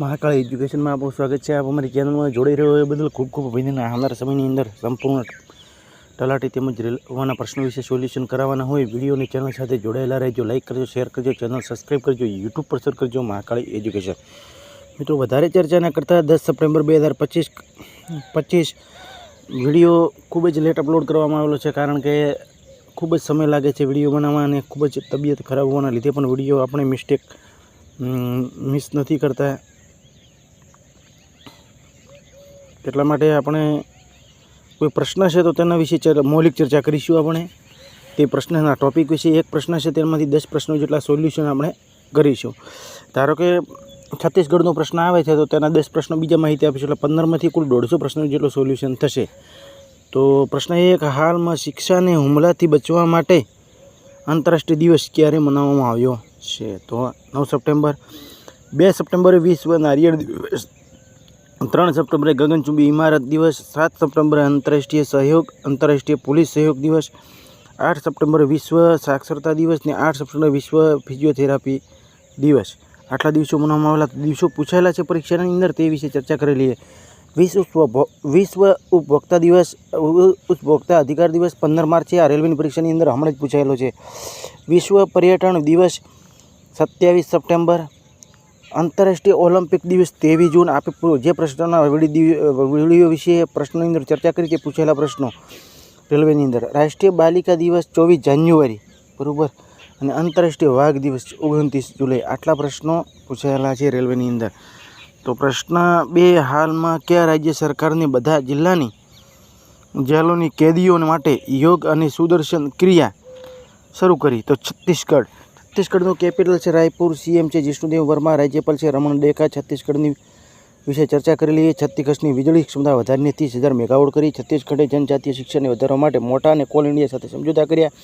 મહાકાળ એજ્યુકેશનમાં આપણું સ્વાગત છે. આપ અમારી ચેનલમાં જોડાઈ રહ્યો એ બદલ ખૂબ ખૂબ અભિનંદન. આવનારા સમયની અંદર સંપૂર્ણ તલાટી તેમજ રેલવાના પ્રશ્નો વિશે સોલ્યુશન કરાવવાના હોય વિડીયોની ચેનલ સાથે જોડાયેલા રહેજો. લાઇક કરજો, શેર કરજો, ચેનલ સબસ્ક્રાઈબ કરજો, યુટ્યુબ પર સર કરજો મહાકાળી એજ્યુકેશન. મિત્રો, વધારે ચર્ચા ન કરતાં દસ સપ્ટેમ્બર બે હજાર પચીસ પચીસ વીડિયો ખૂબ જ લેટ અપલોડ કરવામાં આવેલો છે કારણ કે ખૂબ જ સમય લાગે છે વીડિયો બનાવવા અને ખૂબ જ તબિયત ખરાબ હોવાના લીધે પણ વીડિયો આપણે મિસ્ટેક મિસ નથી કરતા. એટલા માટે આપણે કોઈ પ્રશ્ન છે તો તેના વિશે મૌલિક ચર્ચા કરીશું આપણે. તે પ્રશ્નના ટોપિક વિશે એક પ્રશ્ન છે, તેમાંથી દસ પ્રશ્નો જેટલા સોલ્યુશન આપણે કરીશું. ધારો કે છત્તીસગઢનો પ્રશ્ન આવે છે, તો તેના દસ પ્રશ્નો બીજા માહિતી આપીશું, એટલે પંદરમાંથી કુલ દોઢસો પ્રશ્નો જેટલો સોલ્યુશન થશે. તો પ્રશ્ન એ એક, હાલમાં શિક્ષાને હુમલાથી બચવા માટે આંતરરાષ્ટ્રીય દિવસ ક્યારે મનાવવામાં આવ્યો છે? તો નવ સપ્ટેમ્બર. બે સપ્ટેમ્બરે વિશ્વ નારિયેળ દિવસ ત્રણ સપ્ટેમ્બરે ગગનચુંબી ઇમારત દિવસ, સાત સપ્ટેમ્બરે આંતરરાષ્ટ્રીય સહયોગ, આંતરરાષ્ટ્રીય પોલીસ સહયોગ દિવસ, આઠ સપ્ટેમ્બરે વિશ્વ સાક્ષરતા દિવસ ને આઠ સપ્ટેમ્બરે વિશ્વ ફિઝિયોથેરાપી દિવસ. આટલા દિવસો મનાવવામાં આવેલા દિવસો પૂછાયેલા છે પરીક્ષાની અંદર, તે વિશે ચર્ચા કરેલી છે વિશ્વ વિશ્વ ઉપભોક્તા દિવસ ઉપભોક્તા અધિકાર દિવસ પંદર માર્ચે આ રેલવેની પરીક્ષાની અંદર હમણાં જ પૂછાયેલો છે. વિશ્વ પર્યટન દિવસ, સત્યાવીસ સપ્ટેમ્બર આંતરરાષ્ટ્રીય ઓલિમ્પિક દિવસ ત્રેવીસ જૂન આપે જે પ્રશ્નના વીડિયો વિશે પ્રશ્નોની અંદર ચર્ચા કરી તે પૂછેલા પ્રશ્નો રેલવેની અંદર. રાષ્ટ્રીય બાલિકા દિવસ ચોવીસ જાન્યુઆરી, બરાબર? અને આંતરરાષ્ટ્રીય વાઘ દિવસ ઓગણત્રીસ જુલાઈ. આટલા પ્રશ્નો પૂછાયેલા છે રેલવેની અંદર. તો પ્રશ્ન બે, હાલમાં કયા રાજ્ય સરકારની બધા જિલ્લાની જેલોની કેદીઓ માટે યોગ અને સુદર્શન ક્રિયા શરૂ કરી? તો છત્તીસગઢ. છત્તીસગઢનું કેપિટલ છે રાયપુર. સીએમ છે જિષ્ણુદેવ વર્મા. રાજ્યપાલ છે રમણ ડેકા છત્તીસગઢની વિશે ચર્ચા કરેલી છત્તીસગઢની વીજળી ક્ષમતા વધારીને ત્રીસ હજાર મેગાવોટ કરી છત્તીસગઢે જનજાતીય શિક્ષણને વધારવા માટે મોટા અને કોલ ઇન્ડિયા સાથે સમજૂતા કર્યા.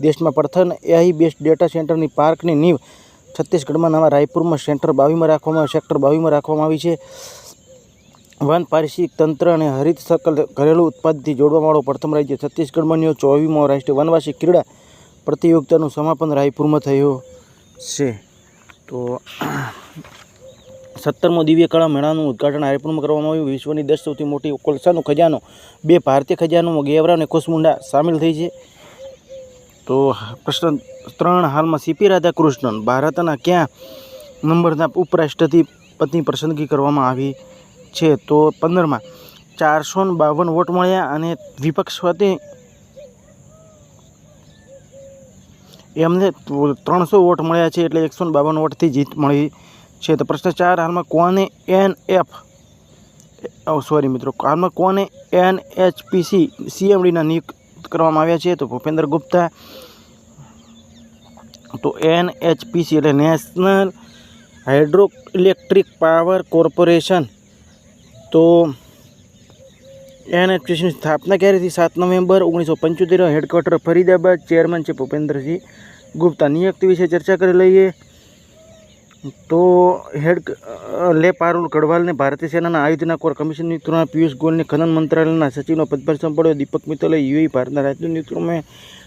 દેશમાં પ્રથમ એઆઈ બેસ્ડ ડેટા સેન્ટરની પાર્કની નીવ છત્તીસગઢમાં નવા રાયપુરમાં સેન્ટર બાવીમાં રાખવામાં, સેક્ટર બાવીમાં રાખવામાં આવી છે. વન પારિસ્થિતિક તંત્ર અને હરિત સકલ ઘરેલું ઉત્પાદનથી જોડવાવાળો પ્રથમ રાજ્ય છત્તીસગઢ બન્યો ચોવીમો રાષ્ટ્રીય વનવાસી ક્રીડા પ્રતિયોગિતાનું સમાપન રાયપુરમાં થયું છે. તો સત્તરમો દિવ્ય કળા મેળાનું ઉદઘાટન રાયપુરમાં કરવામાં આવ્યું. વિશ્વની દસ સૌથી મોટી કોલસાનો ખજાનો, બે ભારતીય ખજાનોમાં ગેવરા અને કુસમુંડા સામેલ થઈ છે. તો પ્રશ્ન ત્રણ, હાલમાં સીપી રાધાકૃષ્ણન ભારતના ક્યાં નંબરના ઉપરાષ્ટ્રપતિની પસંદગી કરવામાં આવી છે? તો પંદરમાં ચારસો બાવન વોટ મળ્યા અને વિપક્ષ વતી એમને ત્રણસો વોટ મળ્યા છે એટલે એકસો બાવન વોટથી જીત મળી છે. તો પ્રશ્ન ચાર, હાલમાં કોને એન એફ સોરી મિત્રો, હાલમાં કોને એન એચપીસી સીએમડીના નિયુક્ત કરવામાં આવ્યા છે? તો ભૂપેન્દ્ર ગુપ્તા, તો એન એચપીસી એટલે national hydro electric power corporation. તો એનએચપીસીની સ્થાપના ક્યારેથી સાત નવેમ્બર ઓગણીસો પંચોતેર હેડક્વાર્ટર ફરીદાબાદ ચેરમેન છે ભૂપેન્દ્રસિંહ ગુપ્તા. નિયુક્તિ વિશે ચર્ચા કરી લઈએ. તો હેડ લે પારુલ ગઢવાલને ભારતીય સેનાના આયુધના કોર કમિશન નિયુક્તના પિયુષ ગોયલને ખનન મંત્રાલયના સચિવનો પદભાર સંભાળ્યો. દીપક મિત્તલે યુએ ભારતના રાજદૂત નિયુક્તમાં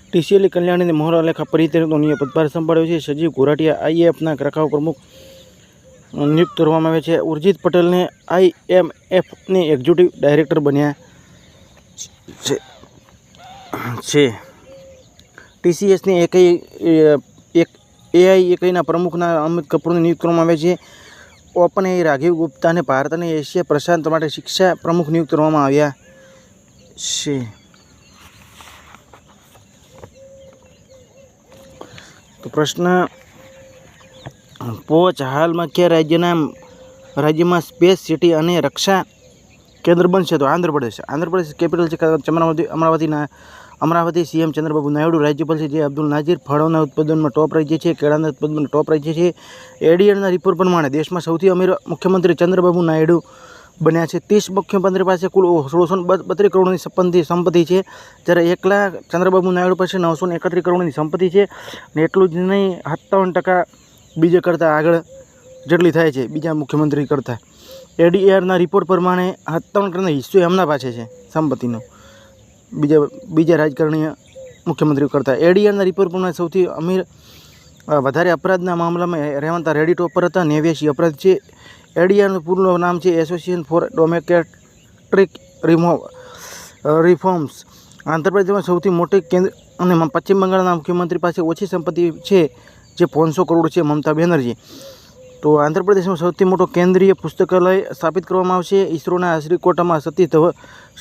ટીસીએલ કલ્યાણીને મોહરા લેખા નિયમ પદભાર સંભાળ્યો છે. સજીવ ગોરાટીયા આઈએફના રખાવ પ્રમુખ નિયુક્ત કરવામાં આવે છે. ઉર્જિત પટેલને આઈએમએફની એક્ઝિક્યુટિવ ડાયરેક્ટર બન્યા. છે. ટીસીએસની એકઈ એક એઆઈ એકઈના પ્રમુખના અમિત કપૂરની નિયુક્ત કરવામાં આવે છે. ઓપન એ રાઘીવ ગુપ્તાને ભારત અને એશિયા પ્રશાંત માટે શિક્ષા પ્રમુખ નિયુક્ત કરવામાં આવ્યા છે. તો પ્રશ્ન, પોચ હાલમાં કયા રાજ્યના, રાજ્યમાં સ્પેસ સિટી અને રક્ષા કેન્દ્ર બનશે તો આંધ્રપ્રદેશ. આંધ્રપ્રદેશ કેપિટલ છે અમરાવતી અમરાવતીના અમરાવતી સીએમ ચંદ્રબાબુ નાયડુ રાજ્યપાલ છે, જે અબ્દુલ નાજીર ફળોના ઉત્પાદનમાં ટોપ રાજ્ય છે, કેળાના ઉત્પાદનમાં ટોપ રાજ્ય છે. એડીએરના રિપોર્ટ પ્રમાણે દેશમાં સૌથી અમીર મુખ્યમંત્રી ચંદ્રબાબુ નાયડુ બન્યા છે. ત્રીસ મુખ્યમંત્રી પાસે કુલ સોળસો બત્રીસ કરોડની સંપત્તિ સંપત્તિ છે. જ્યારે એકલા ચંદ્રબાબુ નાયડુ પાસે નવસો ને એકત્રીસ કરોડની સંપત્તિ છે અને એટલું જ નહીં, સત્તાવન ટકા બીજા કરતાં આગળ જેટલી થાય છે, બીજા મુખ્યમંત્રી કરતાં. એડીઆરના રિપોર્ટ પ્રમાણે સત્તાવન ટકાનો હિસ્સો એમના પાસે છે, સંપત્તિનો. બીજા બીજા રાજકારણીય મુખ્યમંત્રીઓ કરતાં. એડીઆરના રિપોર્ટ પ્રમાણે સૌથી અમીર વધારે અપરાધના મામલામાં રહેવાતા રેડી ટોપર હતા નેવ્યાસી અપરાધ છે. એડીઆરનું પૂરું નામ છે એસોસિએશન ફોર ડોમેકેટ્રિક રિમો રિફોર્મ્સ. આંધ્રપ્રદેશમાં સૌથી મોટી કેન્દ્ર, અને પશ્ચિમ બંગાળના મુખ્યમંત્રી પાસે ઓછી સંપત્તિ છે, જે પાંચસો કરોડ છે મમતા બેનર્જી. તો આંધ્રપ્રદેશમાં સૌથી મોટો કેન્દ્રીય પુસ્તકાલય સ્થાપિત કરવામાં આવશે. ઇસરોના શ્રીકોટામાં સતી ધવ,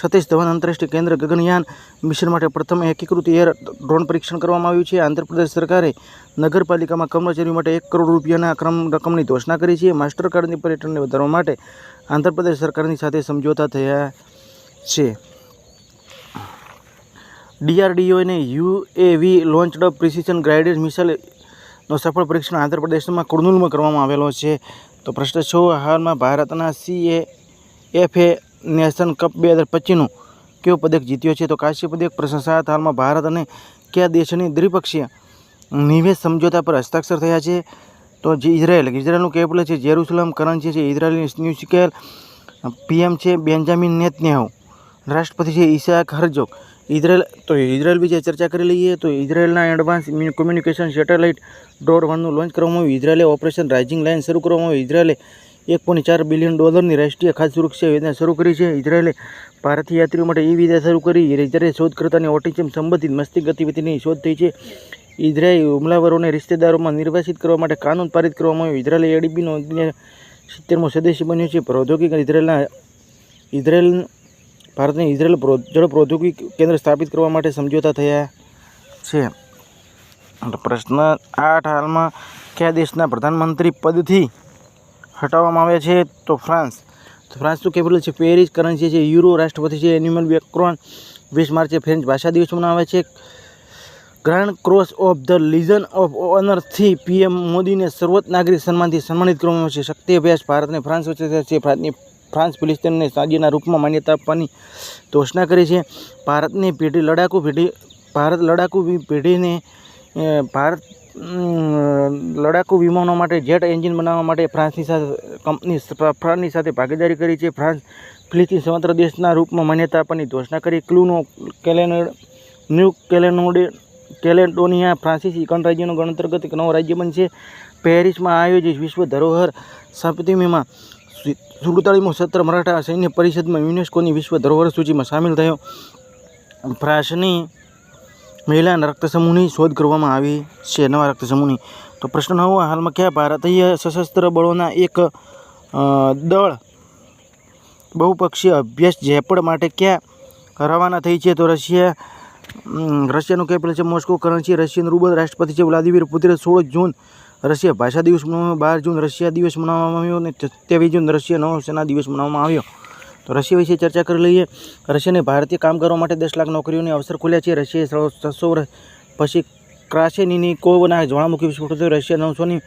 સતીશ ધવન આંતરરાષ્ટ્રીય કેન્દ્ર ગગનયાન મિશન માટે પ્રથમ એકીકૃત એર ડ્રોન પરીક્ષણ કરવામાં આવ્યું છે. આંધ્રપ્રદેશ સરકારે નગરપાલિકામાં કર્મચારીઓ માટે એક કરોડ રૂપિયાના ક્રમ રકમની ઘોષણા કરી છે. માસ્ટર કાર્ડની પર્યટનને વધારવા માટે આંધ્રપ્રદેશ સરકારની સાથે સમજોતા થયા છે. ડીઆરડીઓને યુએવી લોન્ચડ પ્રિસિઝન ગાઇડેડ મિસાઇલનો સફળ પરીક્ષણ આંધ્રપ્રદેશમાં કુર્નૂલમાં કરવામાં આવેલો છે. તો પ્રશ્ન હાલમાં ભારતના સીએ એ નેશન કપ બે હજાર પચીસનું કયો પદક જીત્યો છે? તો કાશ્ય પદક પ્રશંસા હાલમાં ભારત અને કયા દેશની દ્વિપક્ષીય નિવેશ સમજોતા પર હસ્તાક્ષર થયા છે? તો જે ઇઝરાયલ, ઇઝરાયલનું કેપિટલ છે, જેરુસલમ કરન્સી છે ઇઝરાયલની ન્યૂ સિકેલ પીએમ છે, બેન્જામિન નેતન્યાહુ, રાષ્ટ્રપતિ છે ઈશાક હરજોગ. ઇઝરાયલ, તો ઇઝરાયલ વિશે ચર્ચા કરી લઈએ. તો ઇઝરાયલના એડવાન્સ કોમ્યુનિકેશન સેટેલાઇટ ડોટ વનનું લોન્ચ કરવામાં આવ્યું. ઇઝરાયલે ઓપરેશન રાઇઝિંગ લાઇન શરૂ કરવામાં આવ્યું. ઇઝરાયલે એક પોઈન્ટ ચાર બિલિયન ડોલરની રાષ્ટ્રીય ખાદ્ય સુરક્ષા યોજના શરૂ કરી છે. ઇઝરાયલે ભારતીય યાત્રીઓ માટે ઈ વિઝા શરૂ કરી. ઇઝરાયલ શોધકર્તાની ઓટિઝમ સંબંધિત મસ્તી ગતિવિધિની શોધ થઈ છે. ઇઝરાયલ હુમલાવરોને રિશ્તેદારોમાં નિર્વાસિત કરવા માટે કાનૂન પારિત કરવામાં આવ્યું. ઇઝરાયલે એડીબીનો સિત્તેરમો સદસ્ય બન્યો છે. પ્રૌદ્યોગિક ઇઝરાયલના ઇઝરાયલ ભારતને ઇઝરાયલ જળ પ્રૌદ્યોગિક કેન્દ્ર સ્થાપિત કરવા માટે સમજોતા થયા છે. પ્રશ્ન આઠ હાલમાં કયા દેશના પ્રધાનમંત્રી પદથી હટાવવામાં આવ્યા છે? તો ફ્રાન્સ. તો ફ્રાન્સનું કેપિટલ છે, પેરિસ, કરન્સી છે, યુરો રાષ્ટ્રપતિ છે, એનિમલ વેક્રોન વીસ માર્ચે ફ્રેન્ચ ભાષા દિવસ મનાવે છે. Grand cross of the legion of ઓનરથી PM મોદીને સર્વોચ્ચ નાગરિક સન્માનથી સન્માનિત કરવામાં આવે છે. શક્તિ અભ્યાસ ભારત અને ફ્રાન્સ વચ્ચે છે. ફ્રાન્સની ફ્રાન્સ ફિલિસ્તીનને સાજીના રૂપમાં માન્યતા આપવાની ઘોષણા કરી છે. ભારતની પેઢી લડાકુ પેઢી, ભારત લડાકુ પેઢીને ભારત લડાકુ વિમાનો માટે જેટ એન્જિન બનાવવા માટે ફ્રાન્સની સાથે, કંપની ફ્રાન્સની સાથે ભાગીદારી કરી છે. ફ્રાન્સ, ફિલિસ્તીન સ્વતંત્ર દેશના રૂપમાં માન્યતા આપવાની ઘોષણા કરી. ક્લુનો કેલેનડ ન્યૂ કેલેનોડે કેલેડોનિયા ફ્રાન્સિસ ગણરાજ્યનો ગણતર્ગત એક નવો રાજ્ય બનશે. પેરિસમાં આયોજિત વિશ્વ ધરોહર સપ્તમીમાં સુડતાળીમો સત્ર મરાઠા સૈન્ય પરિષદમાં યુનેસ્કોની વિશ્વ ધરોહર સૂચિમાં સામેલ થયો. ફ્રાન્સની મહિલાના રક્ત સમૂહની શોધ કરવામાં આવી છે, નવા રક્ત સમૂહની તો પ્રશ્ન નવો, હાલમાં કયા ભારતીય સશસ્ત્ર બળોના એક દળ બહુપક્ષીય અભ્યાસ જેપડ માટે ક્યાં રવાના થઈ છે? તો રશિયા રશિયાનું કેપિટલ છે મોસ્કો કરન્સી, રશિયન રૂબલ રાષ્ટ્રપતિ છે વ્લાદિમીર પુતિન સોળ જૂન રશિયા ભાષા દિવસ મનાવવામાં બાર જૂન રશિયા દિવસ મનાવવામાં આવ્યો અને સત્યાવીસ જૂન રશિયા નૌસેના દિવસ મનાવવામાં આવ્યો. તો રશિયા વિશે ચર્ચા કરી લઈએ. રશિયાને ભારતીય કામગારો માટે દસ લાખ નોકરીઓને અવસર ખોલ્યા છે. રશિયાએ છસો પછી પછી ક્રાસેનિકોવના જ્વાળામુખી વિસ્ફોટ થયો રશિયા નવસોની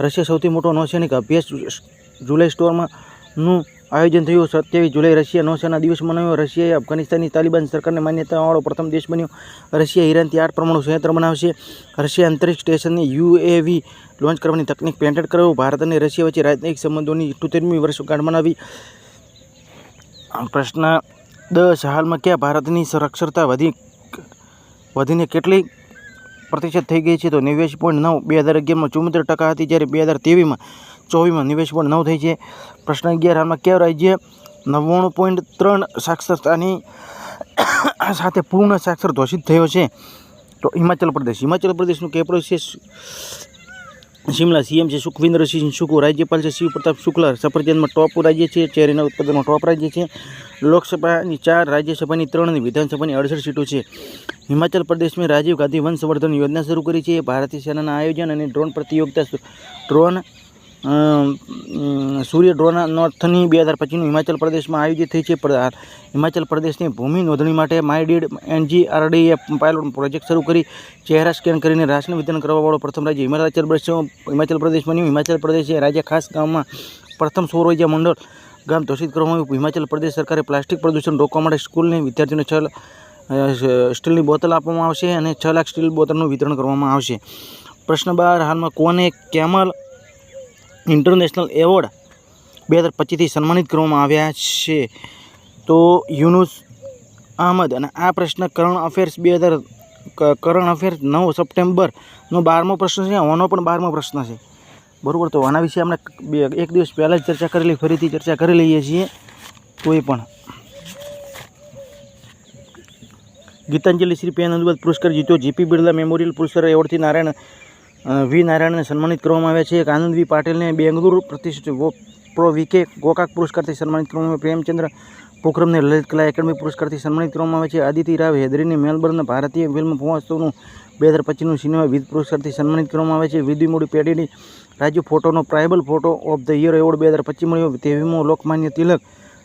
રશિયા સૌથી મોટો નૌસૈનિક અભ્યાસ જુલાઈ સ્ટોરમાં નું આયોજન થયું સત્યાવીસ જુલાઈ રશિયા નૌસેના દિવસ મનાવ્યો રશિયાએ અફઘાનિસ્તાનની તાલિબાન સરકારને માન્યતાવાળો પ્રથમ દેશ બન્યો. રશિયા ઈરાનથી આઠ પરમાણુ સંયંત્ર બનાવશે. રશિયા અંતરિક્ષ સ્ટેશનની યુએવી લોન્ચ કરવાની તકનિક પેન્ટેડ કર્યો. ભારત અને રશિયા વચ્ચે રાજનૈતિક સંબંધોની ઇઠ્ઠોતેરમી વર્ષગાંઠ મનાવી. પ્રશ્ન દસ હાલમાં ક્યાં ભારતની સાક્ષરતા વધી વધીને કેટલી પ્રતિશત થઈ ગઈ છે? તો નેવ્યાસી પોઈન્ટ નવ, બે હજાર અગિયારમાં ચુમ્મોતેર ટકા હતી જ્યારે બે હજાર ત્રેવીસમાં ચોવીસમાં નેવ્યાસી પોઈન્ટ નવ થઈ છે. પ્રશ્ન અગિયાર હાલમાં કયા રાજ્ય નવ્વાણું પોઈન્ટ ત્રણ સાક્ષરતાની સાથે પૂર્ણ સાક્ષર ઘોષિત થયો છે? તો હિમાચલ પ્રદેશ. હિમાચલ પ્રદેશનું કેપિટલ છે શિમલા? સીએમ છે સુખવિન્દ્રસિંહ સુકુ રાજ્યપાલ છે શિવ પ્રતાપ શુક્લ. સફરજનમાં ટોપ રાજ્ય છે, ચેરીના ઉત્પાદનમાં ટોપ રાજ્ય છે. લોકસભાની ચાર રાજ્યસભાની ત્રણ અને વિધાનસભાની અડસઠ સીટો છે. હિમાચલ પ્રદેશમાં રાજીવ ગાંધી વન સંવર્ધન યોજના શરૂ કરી છે. ભારતીય સેનાના આયોજન અને ડ્રોન પ્રતિયોગિતા ડ્રોન સૂર્ય ડ્રોન નોર્થની બે હજાર પચીસનું હિમાચલ પ્રદેશમાં આયોજિત થઈ છે. હિમાચલ પ્રદેશની ભૂમિ નોંધણી માટે માયડીડ એનજીઆરડીએ પાયલોટ પ્રોજેક્ટ શરૂ કરી, ચહેરા સ્કેન કરીને રાશન વિતરણ કરવાવાળો પ્રથમ રાજ્ય હિમાચલ પ્રદેશ હિમાચલ પ્રદેશ બન્યું. હિમાચલ પ્રદેશ રાજ્ય ખાસ ગામમાં પ્રથમ સૌર મંડળ ગામ ઘોષિત કરવામાં આવ્યું. હિમાચલ પ્રદેશ સરકારે પ્લાસ્ટિક પ્રદૂષણ રોકવા માટે સ્કૂલની વિદ્યાર્થીઓને છ સ્ટીલની બોટલ આપવામાં આવશે અને છ લાખ સ્ટીલ બોટલનું વિતરણ કરવામાં આવશે. પ્રશ્ન બાર, હાલમાં કોને કેમલ ઇન્ટરનેશનલ એવોર્ડ બે હજાર પચીસથી સન્માનિત કરવામાં આવ્યા છે. તો યુનુસ અહમદ અને આ પ્રશ્ન કરંટ અફેર્સ બે હજાર કરણ કરંટ અફેર નવ સપ્ટેમ્બરનો બારમો પ્રશ્ન છે આનો પણ બારમો પ્રશ્ન છે. બરાબર, તો આના વિશે આપણે એક દિવસ પહેલાં જ ચર્ચા કરેલી, ફરીથી ચર્ચા કરી લઈએ છીએ. કોઈ પણ. ગીતાંજલિ શ્રી પેન અનુવાદ પુરસ્કાર જીત્યો, જીપી બિરલા મેમોરિયલ પુરસ્કાર એવોર્ડથી નારાયણ વી નારાયણને સન્માનિત કરવામાં આવ્યા છે. એક આનંદ વી પાટીલને બેંગલુરુ પ્રતિષ્ઠિત પ્રો વીકે ગોકાક પુરસ્કારથી સન્માનિત કરવામાં આવ્યા પ્રેમચંદ્ર પોખરમને લલિત કલા એકેડમી પુરસ્કારથી સન્માનિત કરવામાં આવે છે. આદિત્ય રાવ હેદરીને મેલબર્ન ભારતીય ફિલ્મ મહોત્સવનું બે હજાર પચીસનું સિનેમા વિધ પુરસ્કારથી સન્માનિત કરવામાં આવે છે. વિધિમોડી પેઢીની રાજ્ય ફોટોનો tribal photo of the year award બે હજાર પચીસ મળ્યો. તેવીમો લોકમાન્ય તિલક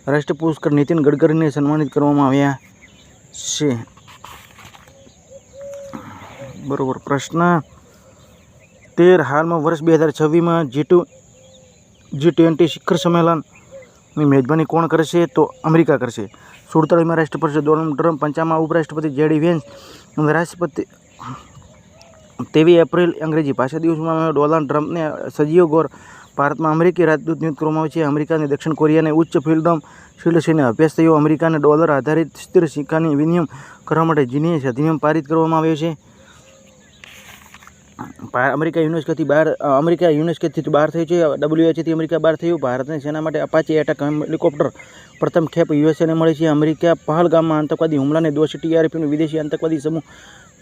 રાષ્ટ્ર પુરસ્કાર નીતિન ગડકરીને સન્માનિત કરવામાં આવ્યા છે. બરોબર. પ્રશ્ન તેર હાલમાં વર્ષ બે હજાર છવ્વીસમાં જી ટુ જી ટ્વેન્ટી શિખર સંમેલનની મેજબાની કોણ કરશે? તો અમેરિકા કરશે. સુડતાળીમાં રાષ્ટ્રપતિ ડોનાલ્ડ ટ્રમ્પ પંચામાં ઉપરાષ્ટ્રપતિ જેડી વેન્સ અને રાષ્ટ્રપતિ તેવી એપ્રિલ અંગ્રેજી ભાષા દિવસમાં ડોનાલ્ડ ટ્રમ્પને સજીવ ગોર ભારતમાં અમેરિકી રાજદૂત નિયુક્ત કરવામાં આવે છે. અમેરિકા દક્ષિણ કોરિયાને ઉચ્ચ ફિલ્ડમ શિલ્ડ અભ્યાસ થયો. અમેરિકાને ડોલર આધારિત સ્થિર સિક્કાની વિનિયમ કરવા માટે જીનીએસ અધિનિયમ પારિત કરવામાં આવ્યો છે. અમેરિકા યુનેસ્કોથી બહાર અમેરિકા યુનેસ્કોથી બહાર થયું છે ડબલ્યુએચથી અમેરિકા બહાર થયું, ભારતની સેના માટે અપાચી એટેક હેલિકોપ્ટર પ્રથમ ખેપ યુએસએને મળી છે. અમેરિકા પહલગામમાં આતંકવાદી હુમલાને દોષી ટીઆરપીનું વિદેશી આતંકવાદી સમૂહ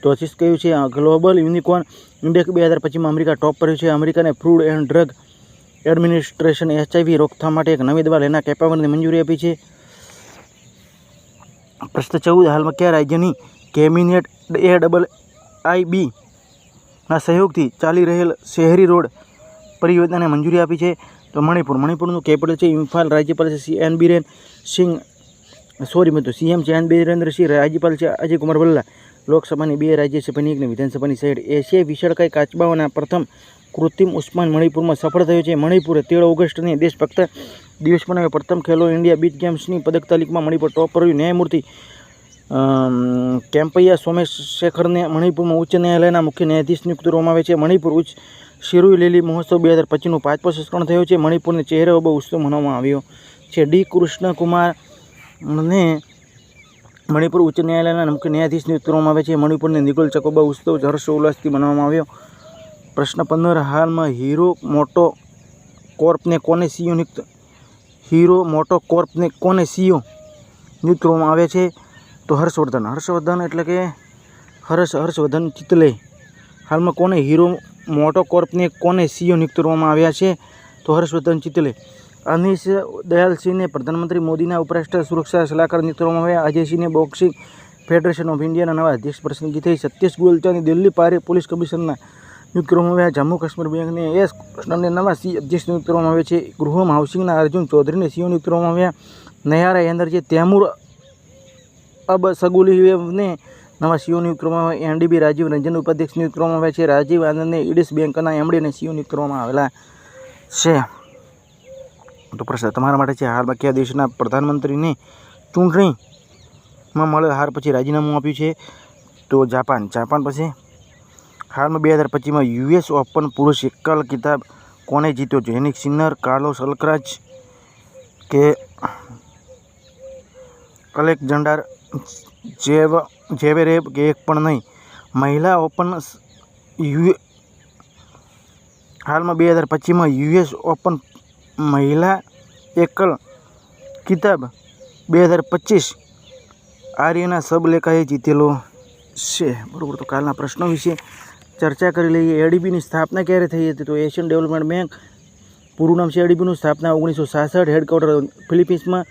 દોષિત કહ્યું છે. ગ્લોબલ યુનિકોર્ન ઇન્ડેક્સ બે હજાર પચીસમાં અમેરિકા ટોપ પર છે. અમેરિકાને food and drug administration HIV રોકથામ માટે એક નવી દવા લેના કેપાવરની મંજૂરી આપી છે. પ્રશ્ન ચૌદ, હાલમાં કયા રાજ્યની કેબિનેટ એ ડબલ આઈ બી ના સહયોગથી ચાલી રહેલ શહેરી રોડ પરિયોજનાને મંજૂરી આપી છે. તો મણિપુર, મણિપુરનું કેપિટલ છે, ઇમ્ફાલ રાજ્યપાલ છે C N Biren Singh. Sorry મેં તો સીએમ છે એન બિરેન્દ્ર સિંહ રાજ્યપાલ છે અજય કુમાર ભલ્લા લોકસભાની બે રાજ્યસભાની એક વિધાનસભાની સાઈડ એશિયાઈ વિશાળકાય કાચબાઓના પ્રથમ કૃત્રિમ ઉસ્માન મણિપુરમાં સફળ થયો છે. મણિપુરે તેર ઓગસ્ટની દેશભક્ત દિવસ મનાવ્યો. પ્રથમ ખેલો ઇન્ડિયા બીચ ગેમ્સની પદક તાલીમમાં મણિપુર ટોપ રહ્યું. ન્યાયમૂર્તિ કેમ્પૈયા સોમેશેખરને મણિપુરમાં ઉચ્ચ ન્યાયાલયના મુખ્ય ન્યાયાધીશ નિયુક્ત કરવામાં આવે છે. મણિપુર ઉચ્ચ શિરુઈ લીલી મહોત્સવ બે હજાર પચીસનું પાંચમો સંસ્કરણ થયો છે. મણિપુરને ચહેરો બહુ ઉત્સવ મનાવવામાં આવ્યો છે. ડી. કૃષ્ણકુમાર ને મણિપુર ઉચ્ચ ન્યાયાલયના મુખ્ય ન્યાયાધીશ નિયુક્ત કરવામાં આવે છે. મણિપુરને નિગોલ ચકોબા ઉત્સવ હર્ષોલ્લાસથી મનાવવામાં આવ્યો. પ્રશ્ન પંદર, હાલમાં હીરો મોટો કોર્પને કોને સીઓ નિયુક્ત? હીરો મોટો કોર્પને કોને સીઓ નિયુક્ત કરવામાં આવે છે? તો હર્ષવર્ધન. હર્ષવર્ધન એટલે કે હર્ષ હર્ષવર્ધન ચિતલે હાલમાં કોને હીરો મોટો કોર્પને કોને સીઓ નિયુક્ત કરવામાં આવ્યા છે? તો હર્ષવર્ધન ચિતલે અનિશ દયાલસિંહને પ્રધાનમંત્રી મોદીના ઉપરાષ્ટ્ર સુરક્ષા સલાહકાર નિયુક્ત કરવામાં આવ્યા. અજયસિંહને બોક્સિંગ ફેડરેશન ઓફ ઇન્ડિયાના નવા અધ્યક્ષ પસંદગી થઈ સત્યેશ ગોલચાની દિલ્હી પારી પોલીસ કમિશનરના નિયુક્ત કરવામાં આવ્યા. જમ્મુ કાશ્મીર બેંકને એસ કૃષ્ણને નવા સી અધ્યક્ષ નિયુક્ત કરવામાં આવ્યા છે. ગૃહમાં હાઉસિંગના અર્જુન ચૌધરીને સીઓ નિયુક્ત કરવામાં આવ્યા. નયારા એનર્જી તૈમુર અબ સગુલીને નવા સીઓ નિયુક્ત કરવામાં આવે એનડીબી રાજીવ રંજન ઉપાધ્યક્ષ નિયુક્ત કરવામાં આવ્યા છે. રાજીવ આનંદને ઈડિસ બેંકના એમડીને સીઓ નિયુક્ત કરવામાં આવેલા છે. તો પ્રશ્ન, તમારા માટે છે હાલમાં કયા દેશના પ્રધાનમંત્રીને ચૂંટણીમાં મળે હાર પછી રાજીનામું આપ્યું છે? તો જાપાન. જાપાન પછી હાલમાં બે હજાર પચીસમાં યુએસ ઓપન પુરુષ એકલ કિતાબ કોને જીત્યો છે? એનિક સિન્નર કાર્લોસ અલ્કરાજ કે અલેક્ઝાન્ડર જેવ જેવેરેબ કે એક પણ નહીં. મહિલા ઓપન યુ હાલમાં બે હજાર પચીસમાં યુએસ ઓપન મહિલા એકલ કિતાબ બે હજાર પચીસ આર્યના સબલેખાએ જીતેલો છે. બરાબર, તો કાલના પ્રશ્નો વિશે ચર્ચા કરી લઈએ. એડીબીની સ્થાપના ક્યારે થઈ હતી? તો એશિયન ડેવલપમેન્ટ બેંક, પૂરું નામ છે એડીબીનું સ્થાપના ઓગણીસો સાસઠ, હેડક્વાર્ટર ફિલિપિન્સમાં,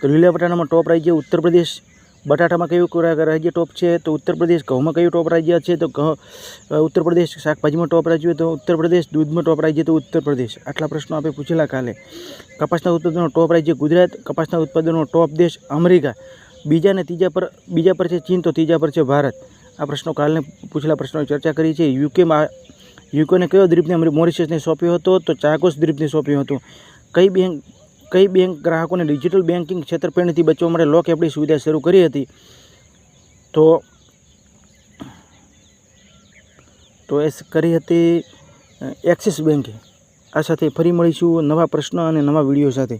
તો લીલા બટાટામાં ટોપ રાજ્ય ઉત્તર પ્રદેશ બટાટામાં કયું રાજ્ય ટોપ છે? તો ઉત્તર પ્રદેશ ઘઉંમાં કયું ટોપ રાજ્ય છે? તો ઉત્તર પ્રદેશ શાકભાજીમાં ટોપ રાજ્ય તો ઉત્તર પ્રદેશ, દૂધમાં ટોપ રાજ્ય તો ઉત્તર પ્રદેશ. આટલા પ્રશ્નો આપણે પૂછેલા કાલે. કપાસના ઉત્પાદનો ટોપ રાજ્ય ગુજરાત, કપાસના ઉત્પાદનો ટોપ દેશ અમેરિકા. બીજા ને ત્રીજા પર, બીજા પર છે ચીન, તો ત્રીજા પર છે ભારત. આ પ્રશ્નો કાલને પૂછેલા પ્રશ્નોની ચર્ચા કરી છે યુકેમાં યુકેને કયો દ્વીપને મોરિશિયસને સોંપ્યો હતો? તો ચાકોસ દ્વીપને સોંપ્યો હતો. કઈ બેંક કઈ બેંક ગ્રાહકોને ડિજિટલ બેન્કિંગ છેતરપિંડીથી બચવા માટે લોક એપની સુવિધા શરૂ કરી હતી, તો તો એ કરી હતી એક્સિસ બેન્કે આ સાથે ફરી મળીશું નવા પ્રશ્ન અને નવા વીડિયો સાથે.